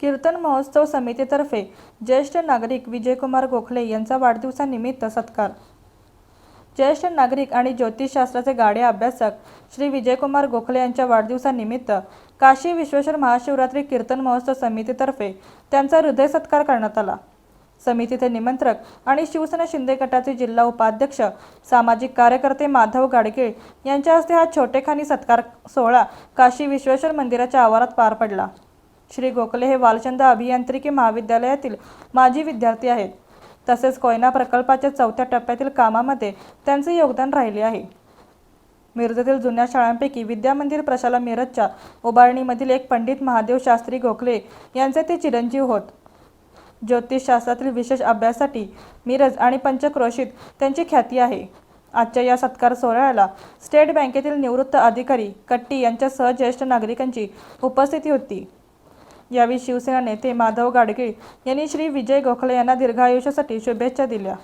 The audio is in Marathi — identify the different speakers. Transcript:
Speaker 1: कीर्तन महोत्सव समितीतर्फे ज्येष्ठ नागरिक विजयकुमार गोखले यांचा वाढदिवसानिमित्त सत्कार. ज्येष्ठ नागरिक आणि ज्योतिषशास्त्राचे गाडे अभ्यासक श्री विजयकुमार गोखले यांच्या वाढदिवसानिमित्त काशी विश्वेश्वर महाशिवरात्री कीर्तन महोत्सव समितीतर्फे त्यांचा हृदय सत्कार करण्यात आला. समितीचे निमंत्रक आणि शिवसेना शिंदे गटाचे जिल्हा उपाध्यक्ष सामाजिक कार्यकर्ते माधव गाडगीळ यांच्या हस्ते हा छोटेखानी सत्कार सोहळा काशी विश्वेश्वर मंदिराच्या आवारात पार पडला. श्री गोखले हे वालचंद अभियांत्रिकी महाविद्यालयातील माजी विद्यार्थी आहेत. तसेच कोयना प्रकल्पाच्या चौथ्या टप्प्यातील कामामध्ये त्यांचे योगदान राहिले आहे. मिरजेतील जुन्या शाळांपैकी विद्यामंदिर प्रशाला मिरजच्या उभारणीमधील एक पंडित महादेव शास्त्री गोखले यांचे ते चिरंजीव होत. ज्योतिषशास्त्रातील विशेष अभ्यासासाठी मिरज आणि पंचक्रोशीत त्यांची ख्याती आहे. आजच्या या सत्कार सोहळ्याला स्टेट बँकेतील निवृत्त अधिकारी कट्टी यांच्यासह ज्येष्ठ नागरिकांची उपस्थिती होती. यावेळी शिवसेना नेते माधव गाडगीळ यांनी श्री विजय गोखले यांना दीर्घायुष्यासाठी शुभेच्छा दिल्या.